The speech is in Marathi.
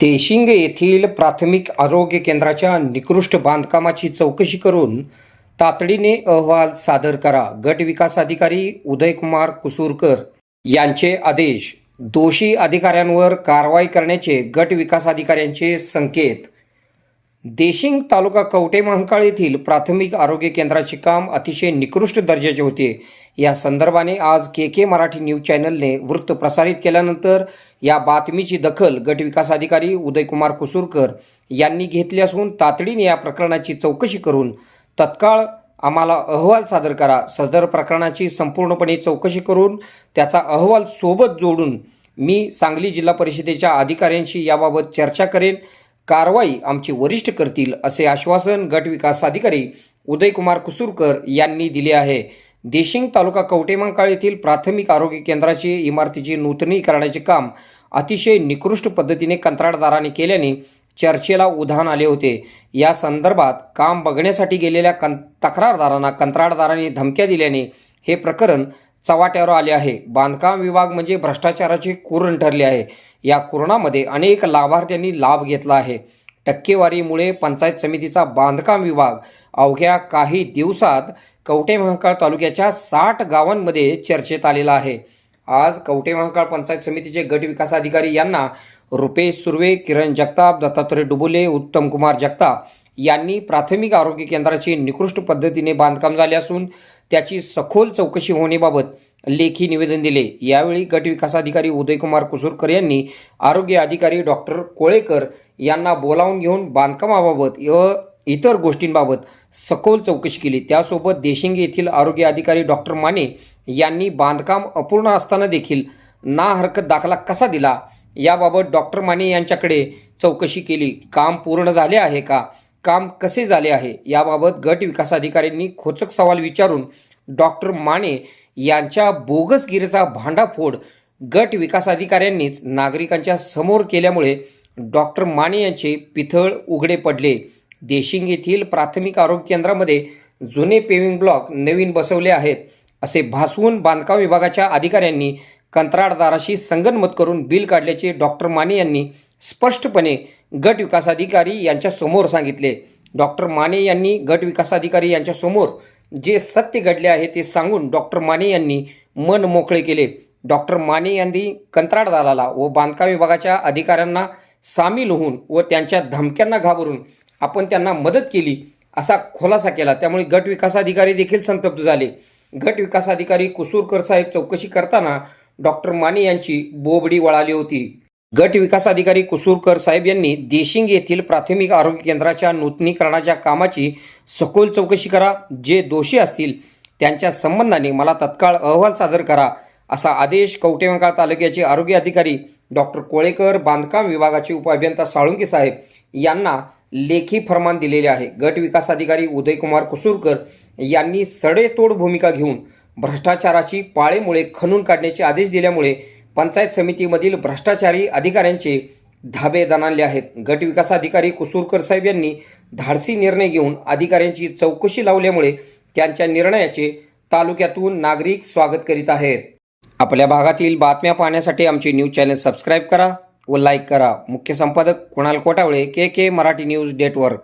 देशिंग येथील प्राथमिक आरोग्य केंद्राच्या निकृष्ट बांधकामाची चौकशी करून तातडीने अहवाल सादर करा. गट विकास अधिकारी उदयकुमार कुसूरकर यांचे आदेश. दोषी अधिकाऱ्यांवर कारवाई करण्याचे गट विकास अधिकाऱ्यांचे संकेत. देशिंग तालुका कवटे महांकाळ येथील प्राथमिक आरोग्य केंद्राचे काम अतिशय निकृष्ट दर्जाचे होते. या संदर्भाने आज के के मराठी न्यूज चॅनलने वृत्त प्रसारित केल्यानंतर या बातमीची दखल गट विकास अधिकारी उदयकुमार कुसूरकर यांनी घेतली असून तातडीने या प्रकरणाची चौकशी करून तत्काळ आम्हाला अहवाल सादर करा. सदर प्रकरणाची संपूर्णपणे चौकशी करून त्याचा अहवाल सोबत जोडून मी सांगली जिल्हा परिषदेच्या अधिकाऱ्यांशी याबाबत चर्चा करेन. कारवाई आमचे वरिष्ठ करतील असे आश्वासन गट विकास अधिकारी उदयकुमार कुसूरकर यांनी दिले आहे. देशिंग तालुका कवटेमंकाळ येथील प्राथमिक आरोग्य केंद्राचे इमारतीचे नूतनीकरणाचे काम अतिशय निकृष्ट पद्धतीने कंत्राटदाराने केल्याने चर्चेला उधाण आले होते. या संदर्भात काम बघण्यासाठी गेलेल्या कं तक्रारदारांना कंत्राटदारांनी धमक्या दिल्याने हे प्रकरण चव्हाट्यावर आले आहे. बांधकाम विभाग म्हणजे भ्रष्टाचाराचे कुरण ठरले आहे. या कुरणामध्ये अनेक लाभार्थ्यांनी लाभ घेतला आहे. टक्केवारीमुळे पंचायत समितीचा बांधकाम विभाग अवघ्या काही दिवसात कवटे महांकाळ तालुक्याच्या साठ गावांमध्ये चर्चेत आलेला आहे. आज कवटे महांकाळ पंचायत समितीचे गट विकास अधिकारी यांना रुपेश सुर्वे किरण जगताप दत्तात्रय डुबुले उत्तमकुमार जगताप यांनी प्राथमिक आरोग्य केंद्राचे निकृष्ट पद्धतीने बांधकाम झाले असून त्याची सखोल चौकशी होण्याबाबत लेखी निवेदन दिले. यावेळी गट विकास अधिकारी उदयकुमार कुसुरकर यांनी आरोग्य अधिकारी डॉक्टर कोळेकर यांना बोलावून घेऊन बांधकामाबाबत व इतर गोष्टींबाबत सखोल चौकशी केली. त्यासोबत देशिंगे येथील आरोग्य अधिकारी डॉक्टर माने यांनी बांधकाम अपूर्ण असताना देखील ना हरकत दाखला कसा दिला? याबाबत डॉक्टर माने यांच्याकडे चौकशी केली. काम पूर्ण झाले आहे का? काम कसे झाले आहे याबाबत गट विकास अधिकाऱ्यांनी खोचक सवाल विचारून डॉक्टर माने यांच्या बोगसगिरीचा भांडाफोड गट विकास अधिकाऱ्यांनीच नागरिकांच्या समोर केल्यामुळे डॉक्टर माने यांचे पिथळ उघडे पडले. देशिंग येथील प्राथमिक आरोग्य केंद्रामध्ये जुने पेविंग ब्लॉक नवीन बसवले आहेत असे भासवून बांधकाम विभागाच्या अधिकाऱ्यांनी कंत्राटदाराशी संगनमत करून बिल काढल्याचे डॉक्टर माने यांनी स्पष्टपणे गट विकासाधिकारी अधिकारी सांगितले. डॉक्टर माने यांनी गट विकासाधिकारी अधिकारी जे सत्य घडले आहे ते सांगून डॉक्टर माने यांनी मन मोकळे केले. डॉक्टर माने यांनी कंत्राटदाराला व बांधकाम विभागाच्या अधिकाऱ्यांना सामील होऊन व त्यांच्या धमक्यांना घाबरून आपण त्यांना मदत केली असा खुलासा केला. त्यामुळे गट विकास अधिकारी देखील संतप्त झाले. गट विकास अधिकारी कुसूरकर साहेब चौकशी करताना डॉक्टर माने यांची बोबडी वळाली होती. गट विकास अधिकारी कुसूरकर साहेब यांनी देशिंग येथील प्राथमिक आरोग्य केंद्राच्या नूतनीकरणाच्या कामाची सखोल चौकशी करा जे दोषी असतील त्यांच्या संबंधाने मला तत्काळ अहवाल सादर करा असा आदेश कवटेमंकाळ तालुक्याचे आरोग्य अधिकारी डॉक्टर कोळेकर बांधकाम विभागाचे उपअभियंता साळुंके साहेब यांना लेखी फरमान दिलेले आहे. गट विकास अधिकारी उदयकुमार कुसूरकर यांनी सडेतोड भूमिका घेऊन भ्रष्टाचाराची पाळेमुळे खणून काढण्याचे आदेश दिल्यामुळे पंचायत समितीमधील भ्रष्टाचारी अधिकाऱ्यांचे धाबे दणाणले आहेत. गटविकास अधिकारी कुसूरकर साहेब यांनी धाडसी निर्णय घेऊन अधिकाऱ्यांची चौकशी लावल्यामुळे त्यांच्या निर्णयाचे तालुक्यातून नागरिक स्वागत करीत आहेत. आपल्या भागातील बातम्या पाहण्यासाठी आमचे न्यूज चॅनल सबस्क्राईब करा व लाईक करा. मुख्य संपादक Kunal Kotawale K K Marathi news network.